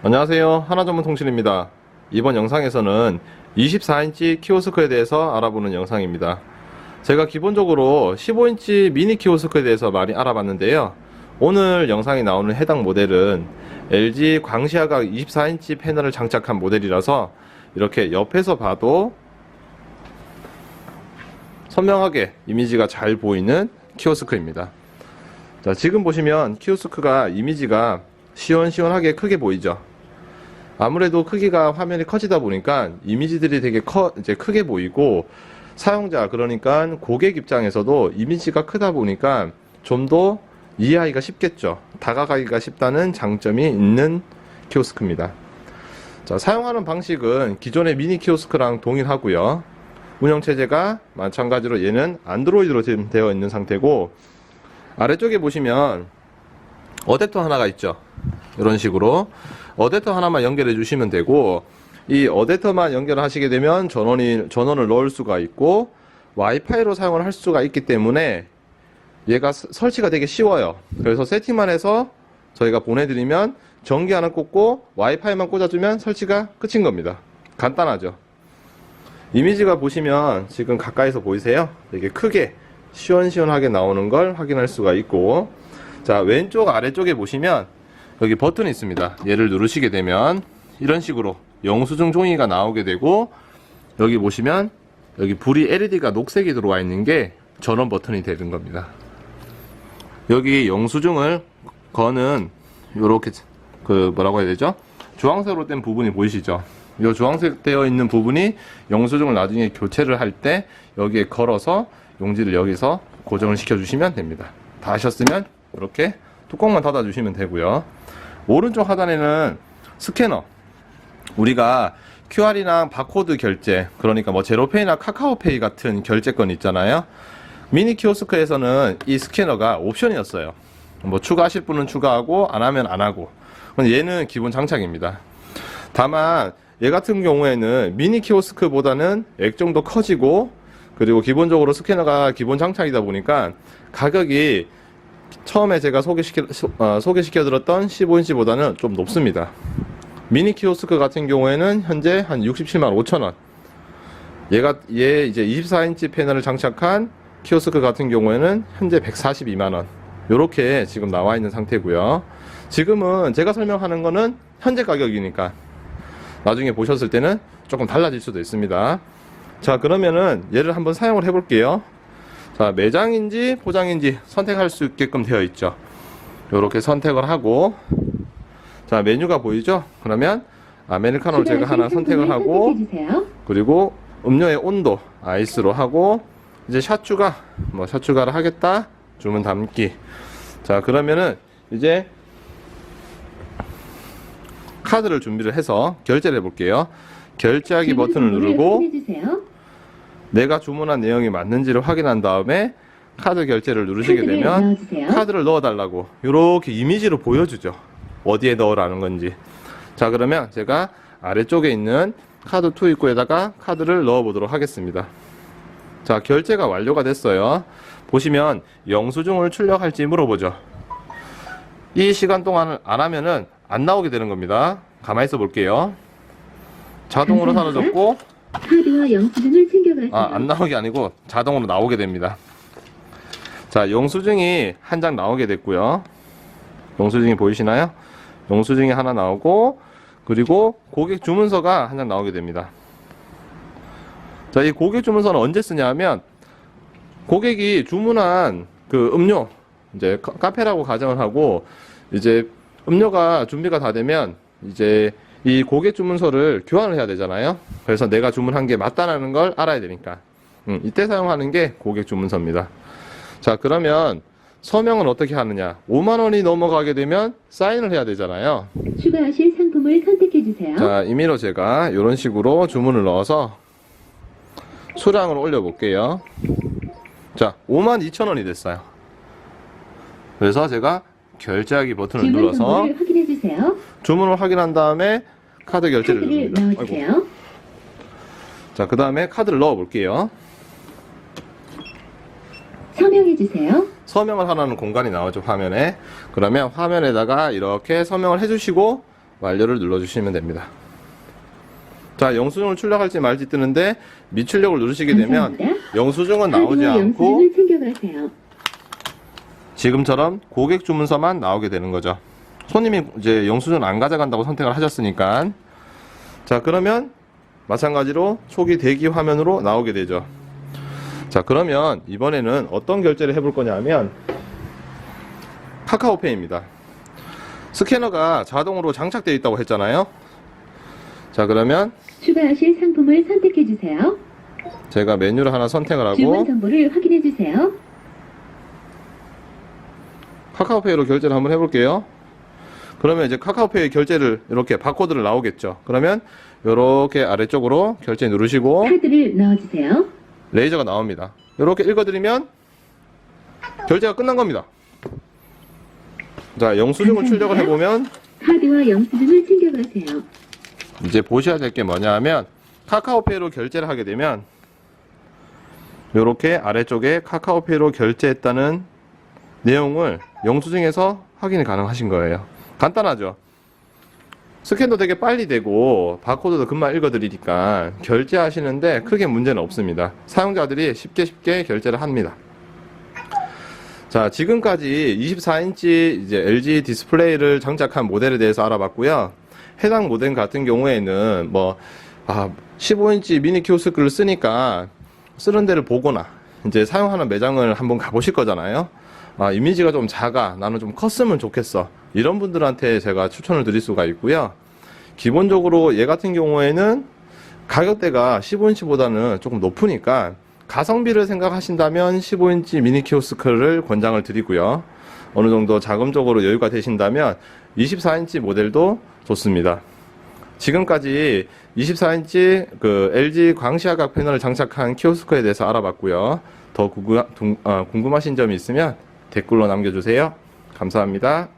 안녕하세요. 하나전문통신입니다. 이번 영상에서는 24인치 키오스크에 대해서 알아보는 영상입니다. 제가 기본적으로 15인치 미니 키오스크에 대해서 많이 알아봤는데요. 오늘 영상에 나오는 해당 모델은 LG 광시아각 24인치 패널을 장착한 모델이라서 이렇게 옆에서 봐도 선명하게 이미지가 잘 보이는 키오스크입니다. 자, 지금 보시면 키오스크가 이미지가 시원시원하게 크게 보이죠. 아무래도 크기가 화면이 커지다 보니까 이미지들이 되게 커, 이제 크게 보이고 사용자, 그러니까 고객 입장에서도 이미지가 크다 보니까 좀 더 이해하기가 쉽겠죠. 다가가기가 쉽다는 장점이 있는 키오스크입니다. 자, 사용하는 방식은 기존의 미니 키오스크랑 동일하고요. 운영 체제가 마찬가지로 얘는 안드로이드로 지금 되어 있는 상태고 아래쪽에 보시면 어댑터 하나가 있죠. 이런 식으로 어댑터 하나만 연결해 주시면 되고 이 어댑터만 연결하시게 되면 전원이 전원을 넣을 수가 있고 와이파이로 사용을 할 수가 있기 때문에 얘가 서- 설치가 되게 쉬워요. 그래서 세팅만 해서 저희가 보내드리면 전기 하나 꽂고 와이파이만 꽂아주면 설치가 끝인 겁니다. 간단하죠. 이미지가 보시면 지금 가까이서 보이세요? 되게 크게 시원시원하게 나오는 걸 확인할 수가 있고 자 왼쪽 아래쪽에 보시면 여기 버튼이 있습니다. 얘를 누르시게 되면 이런 식으로 영수증 종이가 나오게 되고 여기 보시면 여기 불이 LED가 녹색이 들어와 있는 게 전원 버튼이 되는 겁니다. 여기 영수증을 거는 요렇게 그 뭐라고 해야 되죠? 주황색으로 된 부분이 보이시죠? 이 주황색 되어 있는 부분이 영수증을 나중에 교체를 할 때 여기에 걸어서 용지를 여기서 고정을 시켜 주시면 됩니다. 다 하셨으면 이렇게 뚜껑만 닫아 주시면 되고요. 오른쪽 하단에는 스캐너. 우리가 QR이나 바코드 결제 그러니까 뭐 제로페이나 카카오페이 같은 결제권 있잖아요. 미니 키오스크에서는 이 스캐너가 옵션이었어요. 뭐 추가하실 분은 추가하고 안 하면 안 하고. 얘는 기본 장착입니다. 다만 얘 같은 경우에는 미니 키오스크보다는 액정도 커지고 그리고 기본적으로 스캐너가 기본 장착이다 보니까 가격이 처음에 제가 소개시켜, 소- 어, 소개시켜 드렸던 15인치보다는 좀 높습니다. 미니 키오스크 같은 경우에는 현재 한 67만 5천 원. 얘가 얘 이제 24인치 패널을 장착한 키오스크 같은 경우에는 현재 142만 원. 요렇게 지금 나와 있는 상태고요. 지금은 제가 설명하는 거는 현재 가격이니까 나중에 보셨을 때는 조금 달라질 수도 있습니다. 자, 그러면은 얘를 한번 사용을 해 볼게요. 자, 매장인지 포장인지 선택할 수 있게끔 되어 있죠. 요렇게 선택을 하고 자, 메뉴가 보이죠? 그러면 아메리카노를 제가 하나 선택을 하고. 그리고 음료의 온도 아이스로 하고 이제 샷 추가 뭐 샷 추가를 하겠다 주문 담기 자 그러면은 이제 카드를 준비를 해서 결제를 해볼게요 결제하기 버튼을 누르고. 내가 주문한 내용이 맞는지를 확인한 다음에 카드 결제를 누르시게 되면 넣어주세요. 카드를 넣어달라고. 이렇게 이미지로 보여주죠. 어디에 넣으라는 건지. 자 그러면 제가 아래쪽에 있는 카드 투 입구에다가 카드를 넣어 보도록 하겠습니다. 자 결제가 완료가 됐어요. 보시면 영수증을 출력할지 물어보죠. 이 시간 동안 안 하면은 안 나오게 되는 겁니다. 가만히 있어 볼게요. 자동으로 사라졌고 카드와 영수증을 챙겨가세요. 아, 안 나오게 아니고 자동으로 나오게 됩니다. 자, 영수증이 한 장 나오게 됐고요. 영수증이 보이시나요? 영수증이 하나 나오고 그리고 고객 주문서가 한 장 나오게 됩니다. 자, 이 고객 주문서는 언제 쓰냐면 고객이 주문한 그 음료 이제 카- 카페라고 가정을 하고 이제 음료가 준비가 다 되면 이제 이 고객 주문서를 교환을 해야 되잖아요. 그래서 내가 주문한 게 맞다라는 걸 알아야 되니까. 음, 이때 사용하는 게 고객 주문서입니다. 자, 그러면 서명은 어떻게 하느냐? 5만 원이 넘어가게 되면 사인을 해야 되잖아요. 추가하실 상품을 선택해 주세요. 자, 임의로 제가 이런 식으로 주문을 넣어서 수량을 올려 볼게요. 자, 5만 2천 원이 됐어요. 그래서 제가 결제하기 버튼을 주문 눌러서 번호를 확인해 주세요. 주문을 확인한 다음에 카드 결제를 카드를 누릅니다. 아이고. 넣어주세요. 자, 그 다음에 카드를 넣어 볼게요. 서명해 주세요. 서명을 하라는 공간이 나오죠, 화면에. 그러면 화면에다가 이렇게 서명을 해주시고 완료를 눌러주시면 됩니다. 자, 영수증을 출력할지 말지 뜨는데 미출력을 누르시게 되면 감사합니다. 영수증은 나오지 카드와 않고 영수증을 챙겨가세요. 지금처럼 고객 주문서만 나오게 되는 거죠. 손님이 이제 영수증 안 가져간다고 선택을 하셨으니까. 자, 그러면 마찬가지로 초기 대기 화면으로 나오게 되죠. 자, 그러면 이번에는 어떤 결제를 해볼 거냐면 카카오페이입니다. 스캐너가 자동으로 장착되어 있다고 했잖아요. 자, 그러면 추가하실 상품을 선택해 주세요. 제가 메뉴를 하나 선택을 주문 하고 정보를 확인해 주세요. 카카오페이로 결제를 한번 해볼게요. 그러면 이제 카카오페이 결제를 이렇게 바코드를 나오겠죠. 그러면 이렇게 아래쪽으로 결제 누르시고 카드를 넣어주세요. 레이저가 나옵니다. 이렇게 읽어드리면 결제가 끝난 겁니다. 자, 영수증을 출력을 해보면 카드와 영수증을 챙겨가세요. 이제 보셔야 될 게 뭐냐 하면 카카오페이로 결제를 하게 되면 이렇게 아래쪽에 카카오페이로 결제했다는 내용을 영수증에서 확인이 가능하신 거예요. 간단하죠? 스캔도 되게 빨리 되고 바코드도 금방 읽어드리니까 결제하시는데 크게 문제는 없습니다. 사용자들이 쉽게 쉽게 결제를 합니다. 자, 지금까지 24인치 이제 LG 디스플레이를 장착한 모델에 대해서 알아봤고요. 해당 모델 같은 경우에는 뭐, 아, 15인치 미니 키오스크를 쓰니까 쓰는 데를 보거나 이제 사용하는 매장을 한번 가보실 거잖아요. 아, 이미지가 좀 작아. 나는 좀 컸으면 좋겠어. 이런 분들한테 제가 추천을 드릴 수가 있고요. 기본적으로 얘 같은 경우에는 가격대가 15인치보다는 조금 높으니까 가성비를 생각하신다면 15인치 미니 키오스크를 권장을 드리고요. 어느 정도 자금적으로 여유가 되신다면 24인치 모델도 좋습니다. 지금까지 24인치 그 LG 광시야각 패널을 장착한 키오스크에 대해서 알아봤고요. 더 어, 궁금하신 점이 있으면 댓글로 남겨주세요. 감사합니다.